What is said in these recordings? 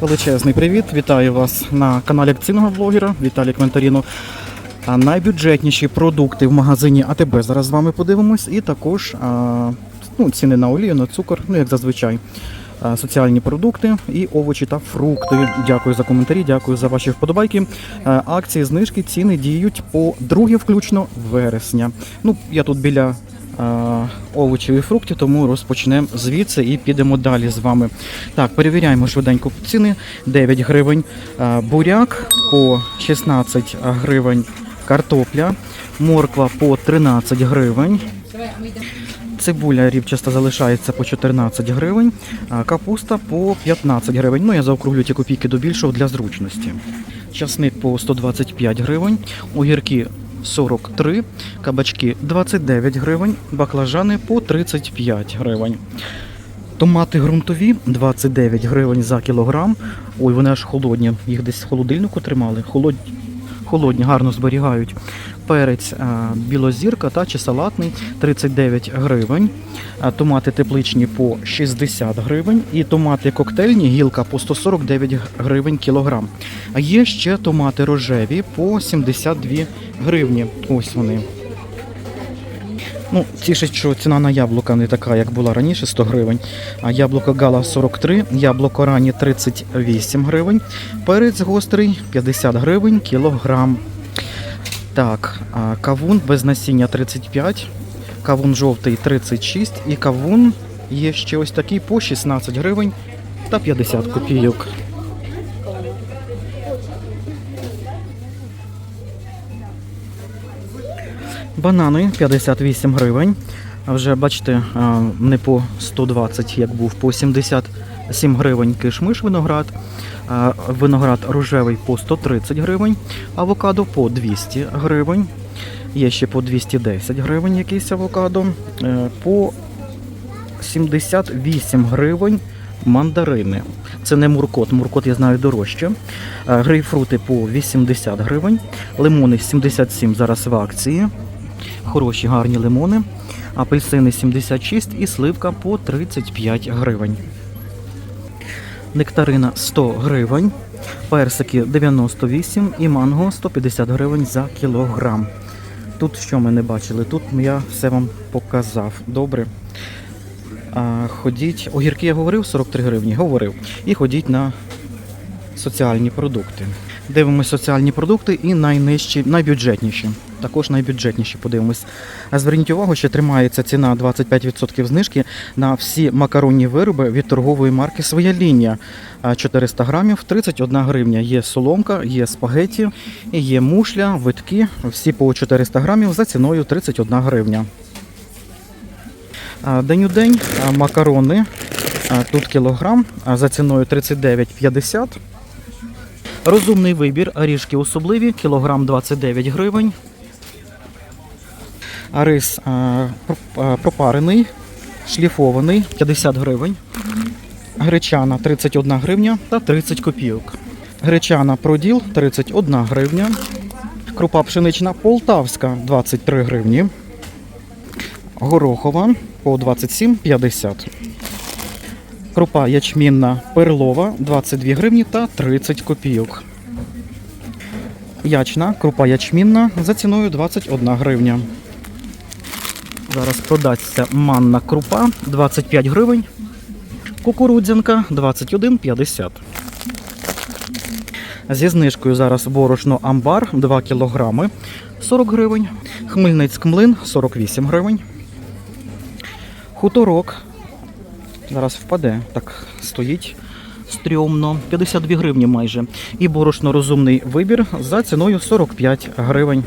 Величезний привіт! Вітаю вас на каналі акційного блогера Віталій Квентаріно. А найбюджетніші продукти в магазині АТБ зараз з вами подивимось. І також ну, ціни на олію, на цукор, ну як зазвичай. Соціальні продукти і овочі та фрукти. Дякую за коментарі, дякую за ваші вподобайки. Акції, знижки, ціни діють по 2 включно вересня. Ну, я тут біля овочів і фруктів, тому розпочнемо звідси і підемо далі з вами. Так, перевіряємо швиденько ціни. 9 гривень буряк по 16 гривень картопля, морква по 13 гривень. Цибуля рівчаста залишається по 14 гривень, капуста по 15 гривень. Ну, я заокруглю ті копійки до більшого для зручності. Часник по 125 гривень, огірки 43, кабачки 29 гривень, баклажани по 35 гривень. Томати ґрунтові 29 гривень за кілограм. Ой, вони аж холодні. Їх десь в холодильнику тримали. Холодні, холодні гарно зберігають. Перець білозірка та чи салатний 39 гривень. Томати тепличні по 60 гривень. І томати коктейльні гілка по 149 гривень кілограм. А є ще томати рожеві по 72 гривні. Ось вони. Ну, тішить, що ціна на яблука не така, як була раніше, 100 гривень. А яблуко Гала 43, яблуко ранні 38 гривень, перець гострий 50 гривень кілограм. Так, кавун без насіння 35, кавун жовтий 36 і кавун є ще ось такий по 16 гривень та 50 копійок. Банани 58 гривень. Вже бачите, не по 120, як був, по 77 гривень кишмиш виноград. Виноград рожевий по 130 гривень, авокадо по 200 гривень. Є ще по 210 гривень якийсь авокадо. Е, По 78 гривень мандарини. Це не муркот, муркот я знаю дорожче. Е, Грейпфрути по 80 гривень, лимони 77 зараз в акції. Хороші гарні лимони. Апельсини 76 і сливка по 35 гривень. Нектарина 100 гривень, персики 98 і манго 150 гривень за кілограм. Тут що ми не бачили? Тут я все вам показав. Добре. А, ходіть. Огірки я говорив 43 гривні, говорив. І ходіть на соціальні продукти. Дивимось соціальні продукти і найнижчі, найбюджетніші. Також найбюджетніші подивимось. Зверніть увагу, що тримається ціна 25% знижки на всі макаронні вироби від торгової марки Своя лінія. 400 грамів 31 гривня. Є соломка, є спагеті, є мушля, витки. Всі по 400 грамів за ціною 31 гривня. День у день макарони. Тут кілограм за ціною 39,50. Розумний вибір, орішки особливі, кілограм 29 гривень. Рис а, пропарений, шліфований 50 гривень. Гречана 31 гривня та 30 копійок. Гречана проділ 31 гривня. Крупа пшенична полтавська 23 гривні. Горохова по 27,50. Крупа ячмінна перлова 22 гривні та 30 копійок. Ячна, крупа ячмінна за ціною 21 гривня. Зараз продасться манна крупа 25 гривень. Кукурудзянка 21,50. Зі знижкою зараз борошно амбар 2 кілограми 40 гривень. Хмельницьк млин 48 гривень. Хуторок. Зараз впаде. Так стоїть стрьомно. 52 гривні майже. І борошно розумний вибір за ціною 45 гривень.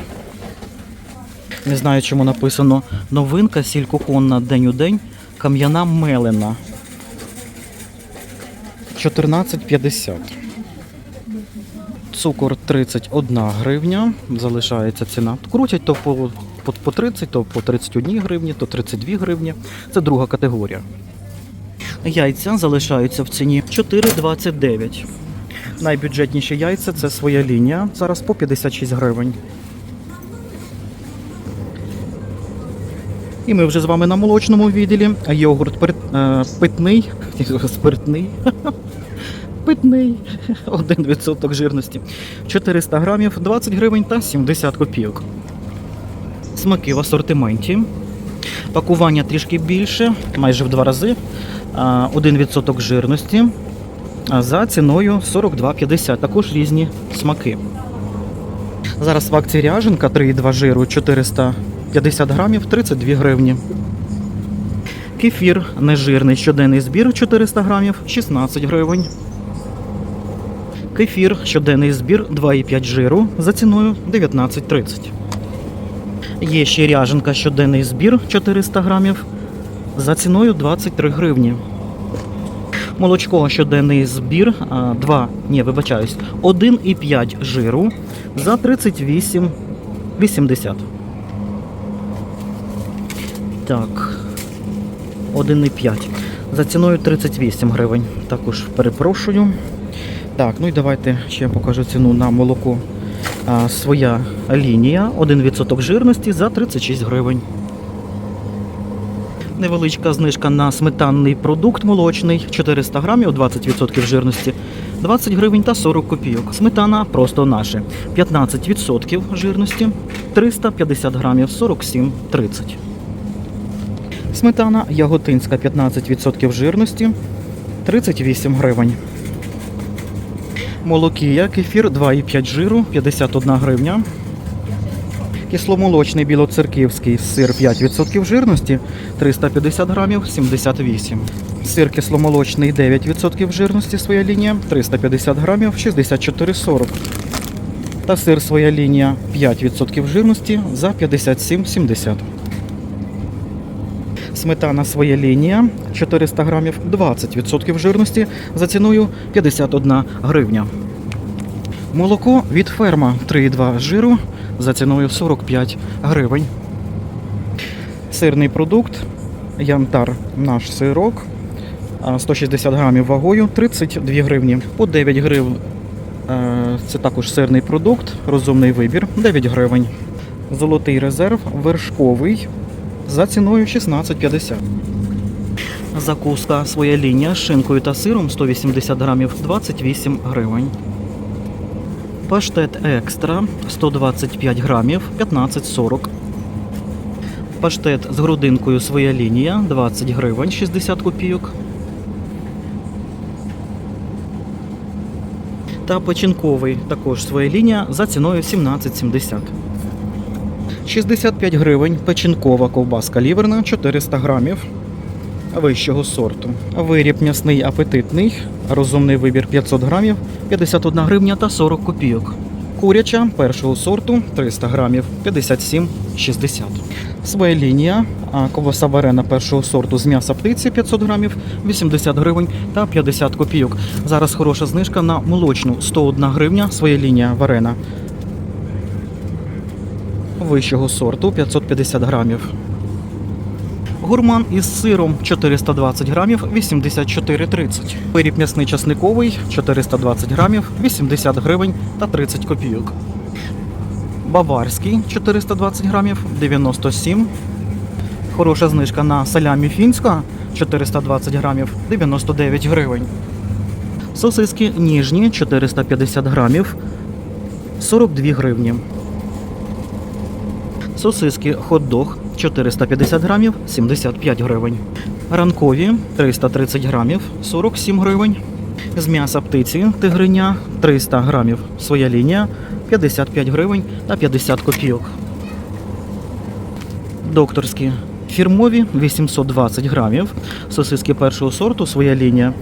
Не знаю, чому написано новинка сіль кухонна день у день. Кам'яна мелена. 14,50. Цукор 31 гривня. Залишається ціна. Крутять то по, по 30, то по 31 гривні, то 32 гривні. Це друга категорія. Яйця залишаються в ціні 4,29. Найбюджетніші яйця це своя лінія. Зараз по 56 гривень. І ми вже з вами на молочному відділі. Йогурт пер- е, питний, спиртний питний 1% жирності. 400 грамів 20 гривень та 70 копійок. Смаки в асортименті. Пакування трішки більше, майже в два рази. А, 1% жирності. За ціною 42,50. Також різні смаки. Зараз в акції ряженка 3,2 жиру 450 грамів 32 гривні. Кефір нежирний щоденний збір 400 грамів 16 гривень. Кефір щоденний збір 2,5 жиру за ціною 19,30. Є ще ряженка щоденний збір 400 грамів за ціною 23 гривні. Молочко щоденний збір 2, ні, вибачаюсь, 1,5 жиру за 38,80. Так. 1,5. За ціною 38 гривень. Також перепрошую. Так, ну і давайте ще покажу ціну на молоко. А, своя лінія, 1% жирності за 36 гривень. Невеличка знижка на сметанний продукт молочний, 400 грамів, 20% жирності, 20 гривень та 40 копійок. Сметана просто наше, 15% жирності, 350 грамів, 47,30. Сметана яготинська 15% жирності 38 гривень. Молокія кефір 2,5 жиру 51 гривня. Кисломолочний білоцерківський сир 5% жирності 350 грамів 78. Сир кисломолочний 9% жирності своя лінія 350 грамів 64,40. Та сир своя лінія 5% жирності за 57,70. Сметана своя лінія 400 грамів 20% жирності за ціною 51 гривня. Молоко від ферма 3,2 жиру за ціною 45 гривень. Сирний продукт Янтар наш сирок 160 грамів вагою 32 гривні. По 9 гривень це також сирний продукт, розумний вибір 9 гривень. Золотий резерв вершковий за ціною 16,50. Закуска своя лінія з шинкою та сиром 180 грамів 28 гривень. Паштет екстра 125 грамів 15,40. Паштет з грудинкою своя лінія 20 гривень 60 копійок. Та печінковий також своя лінія за ціною 17,70. 65 гривень печінкова ковбаска ліверна 400 грамів вищого сорту. Виріб м'ясний апетитний, розумний вибір 500 грамів, 51 гривня та 40 копійок. Куряча першого сорту 300 грамів, 57,60. Своя лінія, а ковбаса варена першого сорту з м'яса птиці 500 грамів, 80 гривень та 50 копійок. Зараз хороша знижка на молочну 101 гривня, своя лінія варена вищого сорту 550 грамів. Гурман із сиром 420 грамів 84,30. Виріб м'ясний часниковий 420 грамів 80 гривень та 30 копійок. Баварський 420 грамів 97. Хороша знижка на салямі фінська 420 грамів 99 гривень. Сосиски ніжні 450 грамів 42 гривні. Сосиски хот-дог 450 грамів 75 гривень. Ранкові 330 грамів 47 гривень. З м'яса птиці тигриня 300 грамів. Своя лінія 55 гривень та 50 копійок. Докторські фірмові 820 грамів. Сосиски першого сорту своя лінія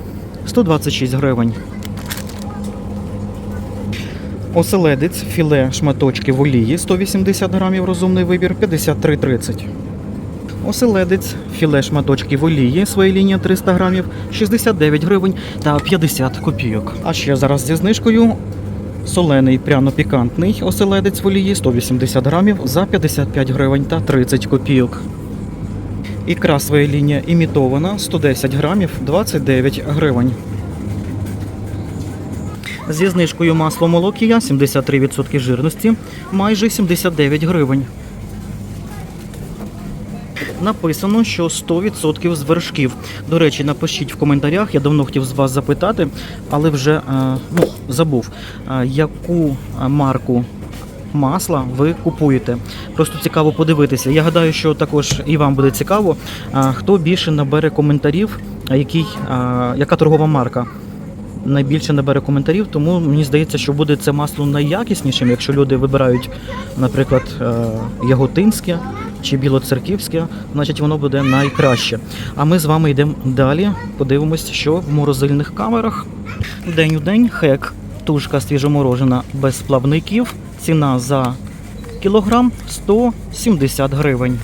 126 гривень. Оселедець, філе, шматочки в олії 180 грамів, розумний вибір 53,30. Оселедець, філе, шматочки в олії, своя лінія 300 грамів 69 гривень та 50 копійок. А ще зараз зі знижкою солений пряно-пікантний оселедець в олії 180 грамів за 55 гривень та 30 копійок. Ікра своя лінія імітована 110 грамів 29 гривень. Зі знижкою масло молокія 73% жирності, майже 79 гривень. написано, що 100% з вершків. До речі, напишіть в коментарях, я давно хотів з вас запитати, але вже е, ну, забув, е, яку е, марку масла ви купуєте. Просто цікаво подивитися. Я гадаю, що також і вам буде цікаво, хто більше набере коментарів, який, яка торгова марка найбільше набере коментарів, тому мені здається, що буде це масло найякіснішим, якщо люди вибирають, наприклад, е, яготинське чи білоцерківське, значить воно буде найкраще. А ми з вами йдемо далі, подивимось, що в морозильних камерах. День у день хек, тушка свіжоморожена без плавників. Ціна за кілограм 170 гривень.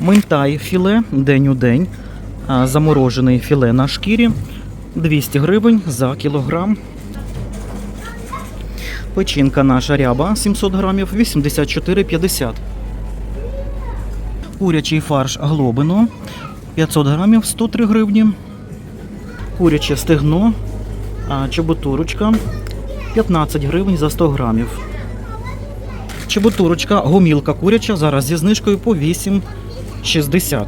Минтай філе день у день. Заморожений філе на шкірі 200 гривень за кілограм. Печінка наша ряба 700 грамів 84,50. Курячий фарш глобино 500 грамів 103 гривні. Куряче стегно, а, чебутурочка 15 гривень за 100 грамів. Чебутурочка, гомілка куряча зараз зі знижкою по 8,60.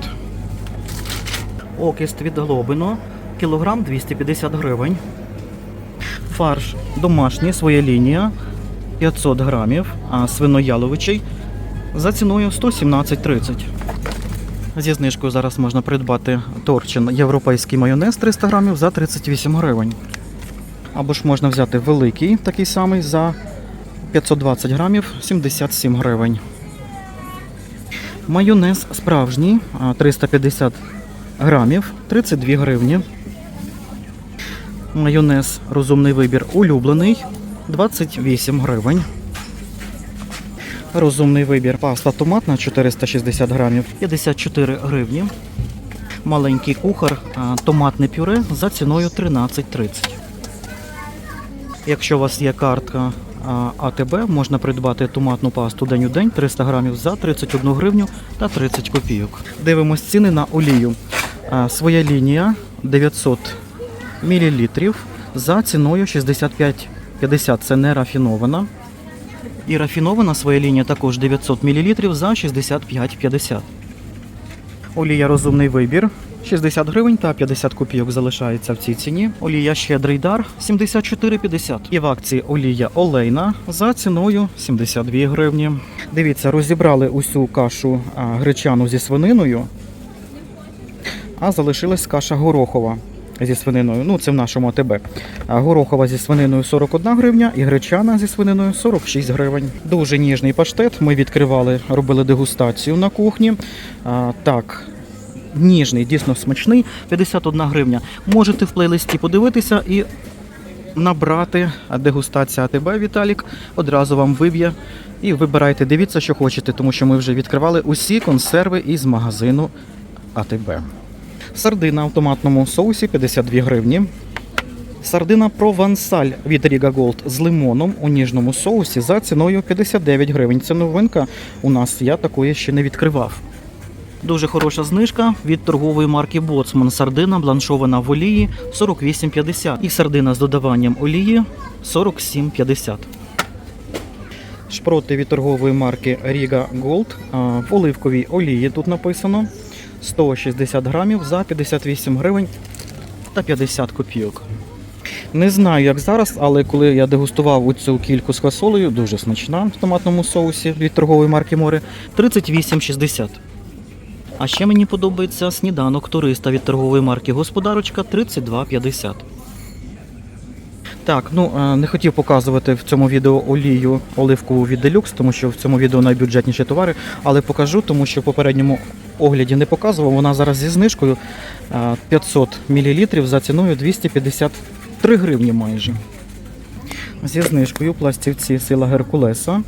Окіст від глобино, кілограм 250 гривень. Фарш домашній, своя лінія 500 грамів, а свинояловичий за ціною 117,30. Зі знижкою зараз можна придбати торчин європейський майонез 300 грамів за 38 гривень. Або ж можна взяти великий, такий самий за 520 грамів 77 гривень. Майонез справжній 350 грамів 32 гривні. Майонез розумний вибір улюблений 28 гривень. Розумний вибір паста томатна 460 грамів 54 гривні. Маленький кухар томатне пюре за ціною 13,30. Якщо у вас є картка АТБ, можна придбати томатну пасту день у день 300 грамів за 31 гривню та 30 копійок. Дивимось ціни на олію. Своя лінія 900 мл за ціною 65,50. Це не рафінована. І рафінована своя лінія також 900 мл за 65,50. Олія розумний вибір. 60 гривень та 50 копійок залишається в цій ціні. Олія щедрий дар 74,50. І в акції олія олейна за ціною 72 гривні. Дивіться, розібрали усю кашу гречану зі свининою, а залишилась каша горохова зі свининою. Ну, це в нашому АТБ. Горохова зі свининою 41 гривня і гречана зі свининою 46 гривень. Дуже ніжний паштет. Ми відкривали, робили дегустацію на кухні. А, так, ніжний, дійсно смачний, 51 гривня. Можете в плейлисті подивитися і набрати дегустація АТБ Віталік. Одразу вам виб'є. І вибирайте, дивіться, що хочете, тому що ми вже відкривали усі консерви із магазину АТБ. Сардина в томатному соусі 52 гривні. Сардина провансаль від Ріга Голд з лимоном у ніжному соусі за ціною 59 гривень. Це новинка у нас, я такої ще не відкривав. Дуже хороша знижка від торгової марки Боцман. Сардина бланшована в олії 48,50 і сардина з додаванням олії 47,50. Шпроти від торгової марки Riga Gold в оливковій олії тут написано 160 грамів за 58 гривень та 50 копійок. Не знаю, як зараз, але коли я дегустував цю кільку з квасолею, дуже смачна в томатному соусі від торгової марки Море 38,60. А ще мені подобається сніданок туриста від торгової марки Господарочка 32,50. Так, ну е, не хотів показувати в цьому відео олію оливкову від Deluxe, тому що в цьому відео найбюджетніші товари, але покажу, тому що в попередньому огляді не показував. Вона зараз зі знижкою е, 500 мл за ціною 253 гривні майже. Зі знижкою пластівці сила Геркулеса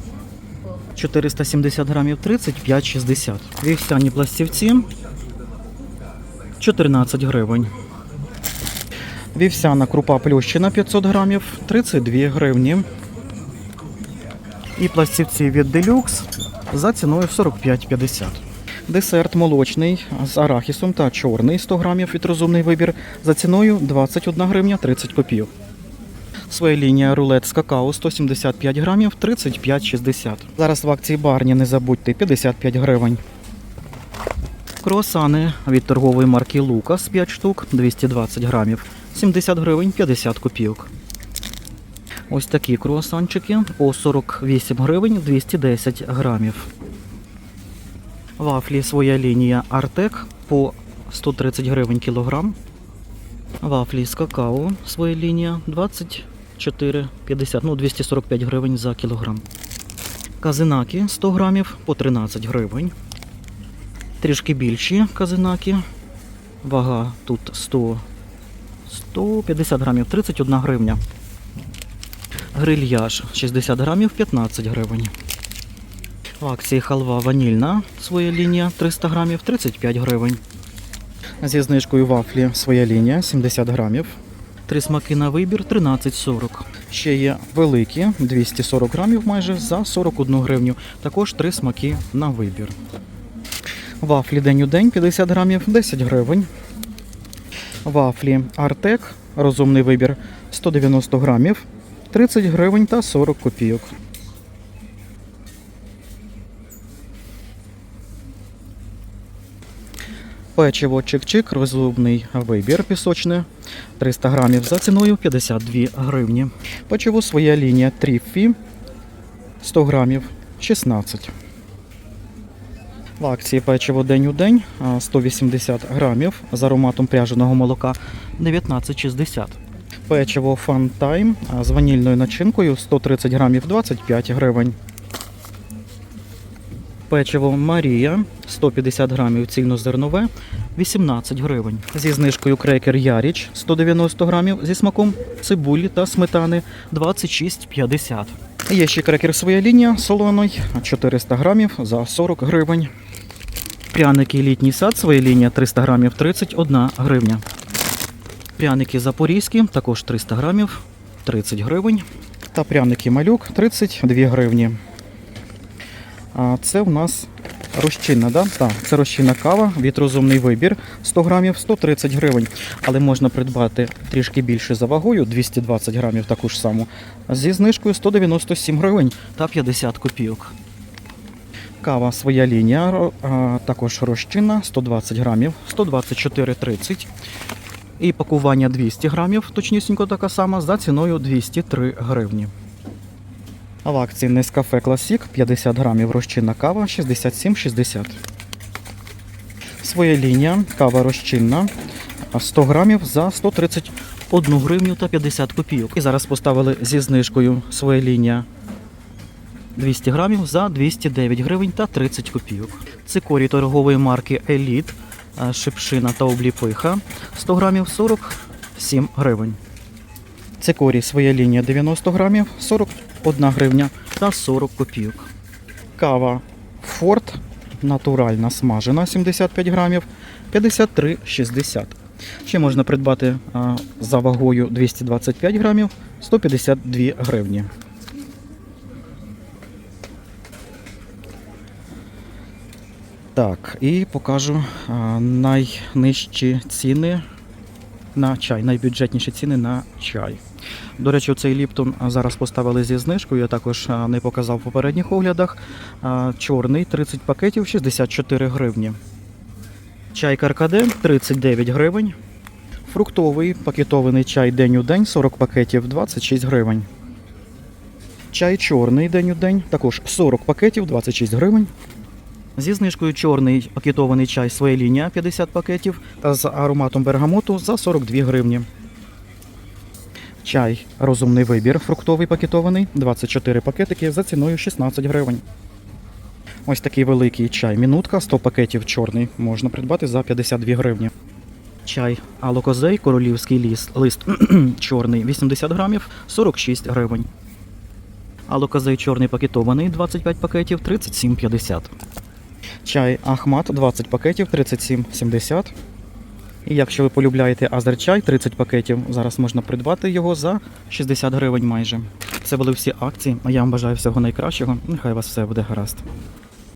470 грамів 35,60. Вівсяні пластівці 14 гривень. Вівсяна крупа плющина 500 грамів 32 гривні. І пластівці від Deluxe за ціною 45,50. Десерт молочний з арахісом та чорний 100 грамів від розумний вибір за ціною 21 гривня 30 копійок. Своя лінія рулет з какао 175 грамів 35,60. Зараз в акції барні не забудьте 55 гривень. Круасани від торгової марки Лукас 5 штук, 220 грамів, 70 гривень 50 копійок. Ось такі круасанчики по 48 гривень 210 грамів. Вафлі своя лінія Артек по 130 гривень кілограм. Вафлі з какао своя лінія 24,50, ну 245 гривень за кілограм. Казинаки 100 грамів по 13 гривень. Трішки більші казинаки. Вага тут 100, 150 грамів, 31 гривня. Грильяж 60 грамів, 15 гривень. В акції халва ванільна, своя лінія 300 грамів, 35 гривень. Зі знижкою вафлі своя лінія 70 грамів. Три смаки на вибір 13,40. Ще є великі 240 грамів майже за 41 гривню. Також три смаки на вибір. Вафлі день у день 50 грамів 10 гривень. Вафлі Артек, розумний вибір 190 грамів 30 гривень та 40 копійок. Печиво Чик-Чик, розумний вибір пісочне 300 грамів за ціною 52 гривні. Печиво своя лінія Тріффі 100 грамів 16. В акції печиво день у день 180 грамів з ароматом пряженого молока 19,60. Печиво а, з ванільною начинкою 130 грамів 25 гривень. Печиво Марія 150 грамів цільнозернове 18 гривень. Зі знижкою крекер Яріч 190 грамів зі смаком цибулі та сметани 26,50. Є ще крекер своя лінія солоний 400 грамів за 40 гривень. Пряники літній сад своя лінія 300 грамів 31 гривня. Пряники запорізькі також 300 грамів 30 гривень. Та пряники малюк 32 гривні. А це у нас розчинна, да? Так, це розчинна кава від розумний вибір 100 грамів 130 гривень. Але можна придбати трішки більше за вагою, 220 грамів таку ж саму, зі знижкою 197 гривень та 50 копійок. Кава своя лінія, також розчинна 120 грамів, 124,30. І пакування 200 грамів, точнісінько така сама, за ціною 203 гривні. А в акції Nescafe Classic 50 грамів розчинна кава 67,60. Своя лінія, кава розчинна 100 грамів за 131 гривню та 50 копійок. І зараз поставили зі знижкою своя лінія 200 грамів за 209 гривень та 30 копійок. Цикорій торгової марки Elite, шипшина та обліпиха 100 грамів 47 гривень. Цикорій своя лінія 90 грамів 41 гривня та 40 копійок. Кава Форт натуральна смажена 75 грамів 53,60. Ще можна придбати за вагою 225 грамів 152 гривні. Так, і покажу найнижчі ціни на чай, найбюджетніші ціни на чай. До речі, цей Ліптон зараз поставили зі знижкою. Я також не показав в попередніх оглядах. Чорний 30 пакетів 64 гривні. Чай Каркаде 39 гривень. Фруктовий пакетований чай день у день 40 пакетів 26 гривень. Чай чорний день у день також 40 пакетів 26 гривень. Зі знижкою чорний пакетований чай своя лінія 50 пакетів та з ароматом бергамоту за 42 гривні. Чай розумний вибір фруктовий пакетований 24 пакетики за ціною 16 гривень. Ось такий великий чай мінутка 100 пакетів чорний можна придбати за 52 гривні. Чай алокозей королівський ліс, лист чорний 80 грамів 46 гривень. Алокозей чорний пакетований 25 пакетів 37,50. Чай Ахмат 20 пакетів 37,70. І якщо ви полюбляєте азерчай 30 пакетів, зараз можна придбати його за 60 гривень майже. Це були всі акції. А я вам бажаю всього найкращого. Нехай у вас все буде гаразд.